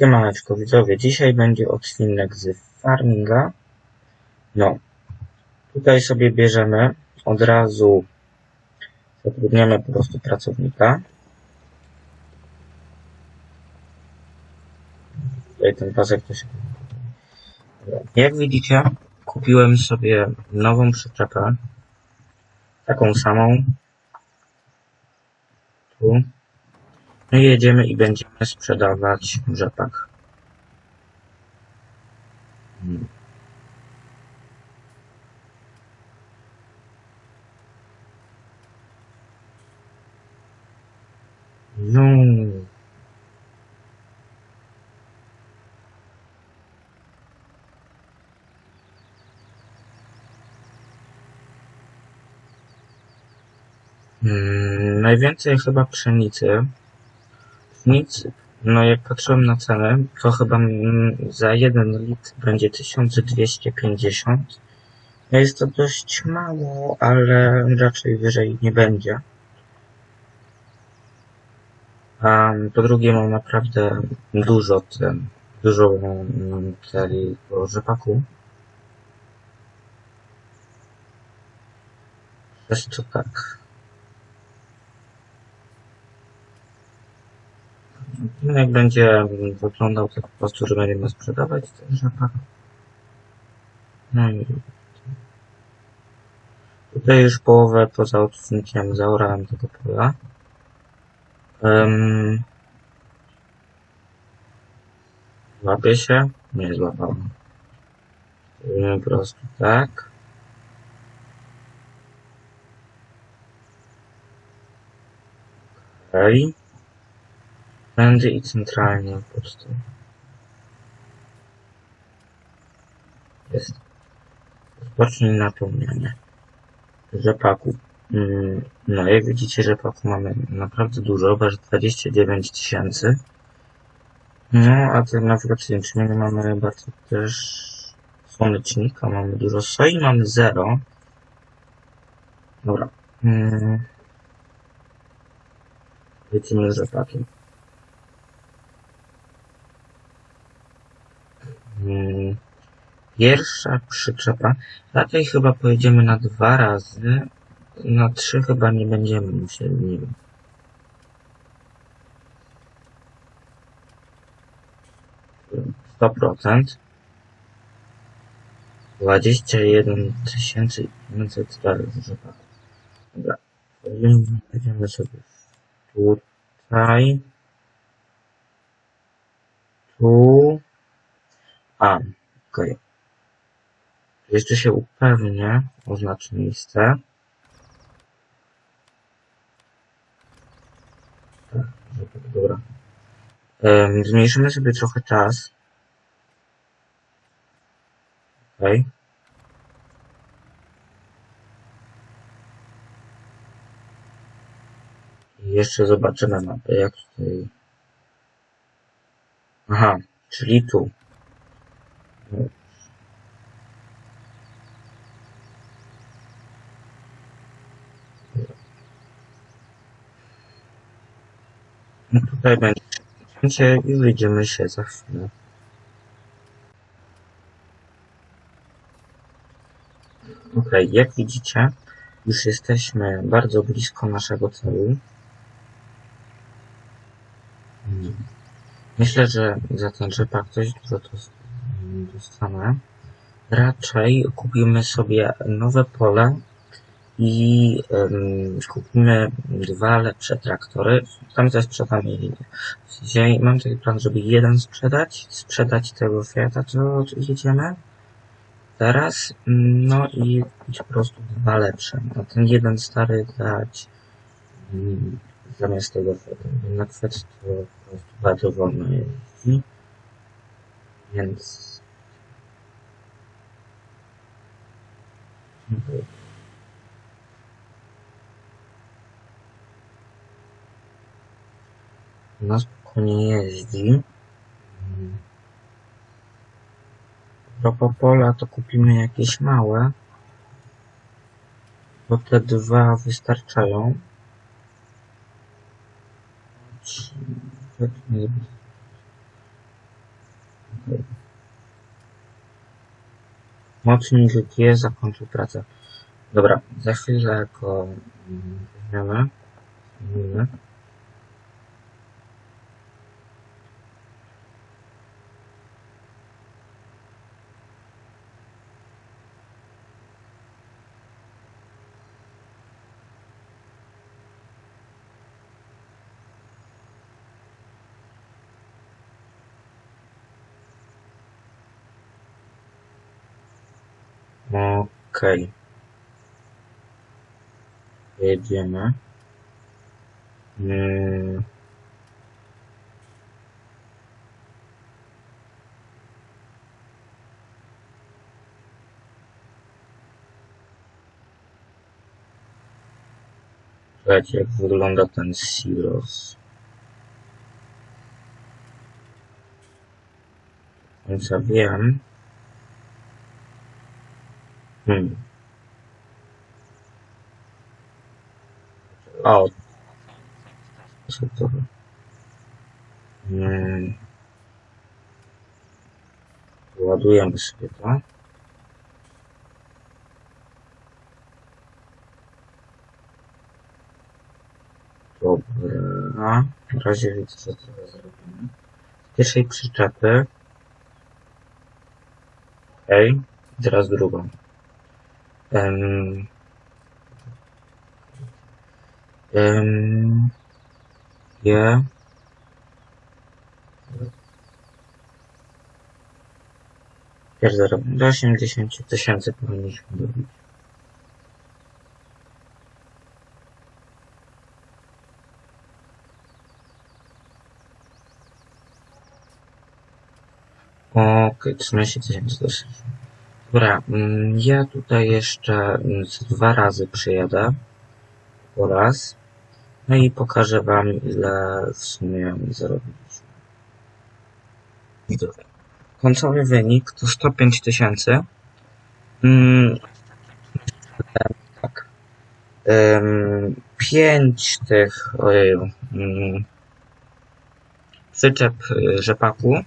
Siemaneczko widzowie, dzisiaj będzie odcinek z farminga. No, tutaj sobie bierzemy od razu, zatrudniamy po prostu pracownika. Tutaj ten pasek to się... Jak widzicie, kupiłem sobie nową przyczepę, taką samą. Tu. I jedziemy i będziemy sprzedawać rzepak. No. Hmm, najwięcej chyba pszenicy. Nic, no jak patrzyłem na cenę, to chyba za jeden litr będzie 1250. No jest to dość mało, ale raczej wyżej nie będzie. A po drugie mam naprawdę dużo ten, dużo tego rzepaku. Przez to tak. No jak będzie wyglądał, to po prostu, że będziemy sprzedawać ten rzepak. No i tutaj już połowę poza odcinkiem zaorałem tego pola. Um, Łapie się? Nie złapałem. Robimy po prostu tak. Okej. Okay. Tędy i centralnie po prostu. Jest. Rozpocznij napełnianie. Rzepaku. Mm, No, jak widzicie, rzepaku mamy naprawdę dużo, aż 29 tysięcy. No, a ten na przykład jęczmieniu mamy bardzo też słonecznika, mamy dużo soi, mamy 0. Dobra. Mm. Lecimy z rzepakiem. Mm, Pierwsza przyczepa. Raczej chyba pojedziemy na dwa razy. Na trzy chyba nie będziemy musieli, nie wiem. Sto procent. Dwadzieścia jeden tysięcy pięćset. Dobra. Będziemy sobie tutaj. Tu. A, okej. Okay. Jeszcze się upewnię, oznacz miejsce. Dobra. Zmniejszymy sobie trochę czas. Okej. Jeszcze zobaczymy mapę, jak tutaj... Aha, czyli tu. Tutaj będzie i wyjdziemy się za chwilę. Ok, jak widzicie, już jesteśmy bardzo blisko naszego celu. Myślę, że za ten rzepak coś dużo to dostanę. Raczej kupimy sobie nowe pole i um, kupimy dwa lepsze traktory. Tam też sprzedamy jeden. Dzisiaj mam taki plan, żeby jeden sprzedać, sprzedać tego Fiata, co jedziemy teraz, no i kupić po prostu dwa lepsze. A ten jeden stary dać um, zamiast tego. Na Fiat to po prostu bardzo wolno jeździ. Więc na spokojnie jeździ. Propos pola to kupimy jakieś małe, bo te dwa wystarczają. Mocnik G zakończył pracę. Dobra, za chwilę go mm, weźmiemy. Zmienimy. Okej. Jedziemy. Mm. Słuchajcie, jak wygląda ten Silos. Więc ja wiem. Hmm. O. Co to? Hmm. Ładujemy sobie to. Dobra. Na razie widzę, co trochę zrobimy. Z pierwszej przyczepy. Okej. Okay. Teraz drugą. Um, um, ja. Pierwszy zarobek. Do 80 tysięcy powinniśmy dobić. Okej, 13 tysięcy dosyć. Dobra, mm, ja tutaj jeszcze mm, dwa razy przyjadę po raz. No i pokażę wam ile w sumie zarobiliśmy. Końcowy wynik to 105 tysięcy. Mm, tak. Ym, pięć tych, ojeju, mm, przyczep y, rzepaku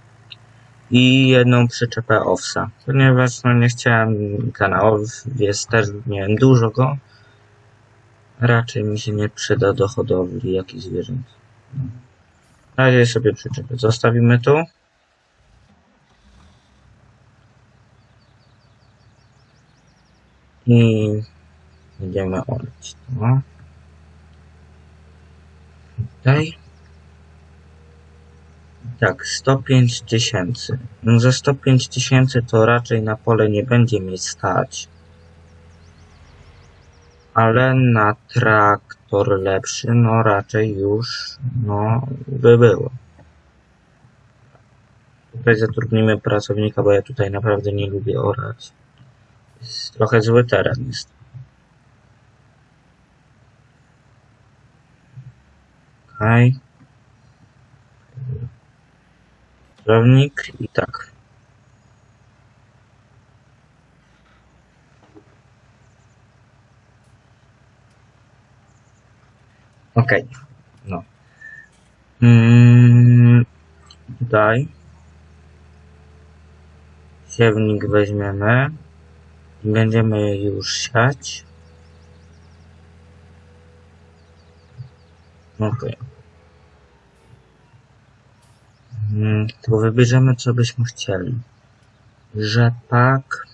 i jedną przyczepę owsa, ponieważ no nie chciałem kanałów, jest też miałem dużo go, raczej mi się nie przyda do hodowli jakichś zwierząt. No. Na razie sobie przyczepę zostawimy tu. I będziemy orać to. Tutaj. Tak, 105 tysięcy. No za 105 tysięcy to raczej na pole nie będzie mi stać. Ale na traktor lepszy, no raczej już, no, by było. Tutaj zatrudnimy pracownika, bo ja tutaj naprawdę nie lubię orać. Jest trochę zły teren jest. Okej. Okay. Prawnik i tak. Okej, okay. no. Mm, tutaj siewnik weźmiemy i będziemy już siać. Okej. Okay. To wybierzemy co byśmy chcieli. Rzepak.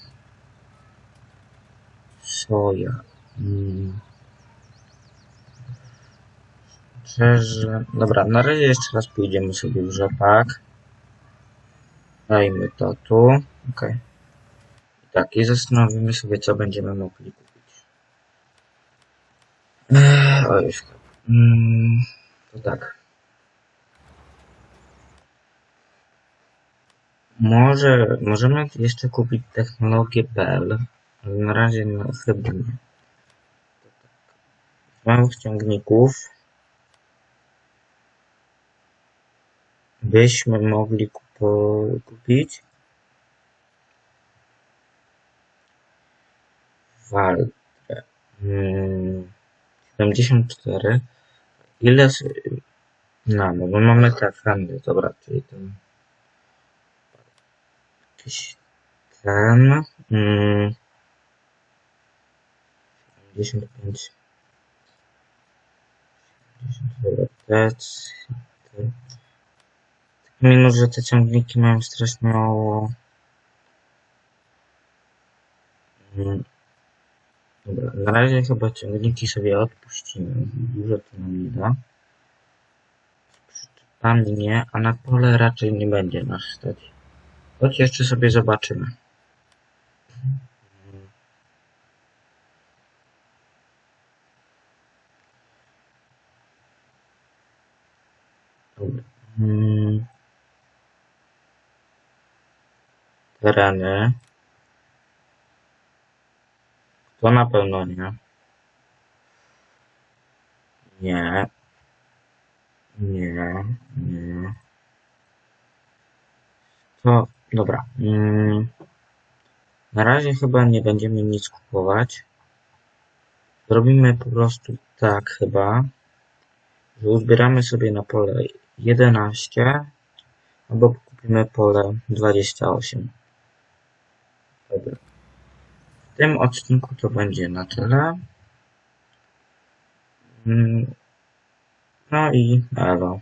Soja. Mm. Szczerze... Dobra, na razie jeszcze raz pójdziemy sobie w rzepak. Dajmy to tu. Ok. Tak, i zastanowimy sobie, co będziemy mogli kupić. O, już. Mm, to tak. Może, możemy jeszcze kupić technologię ale na razie no, chyba nie. Małych ciągników byśmy mogli kupo, kupić. Waltrę. Hmm, 74. Ile... No, no, mamy te fundy, dobra, czyli ten jakiś ten. Mm, 75. 70 dobra, te, te. Minus, że te ciągniki mają strasznie mało. Mm. Dobra, na razie chyba ciągniki sobie odpuścimy. Dużo to nam nie da. Tam nie, a na pole raczej nie będzie nas stać. Choć jeszcze sobie zobaczymy. Dobra. Mm. Tereny. To na pewno nie. Nie. Nie. Nie. To dobra. Mm. Na razie chyba nie będziemy nic kupować. Zrobimy po prostu tak chyba, że uzbieramy sobie na pole 11 albo kupimy pole 28. Dobra. W tym odcinku to będzie na tyle. Mm. No i elo.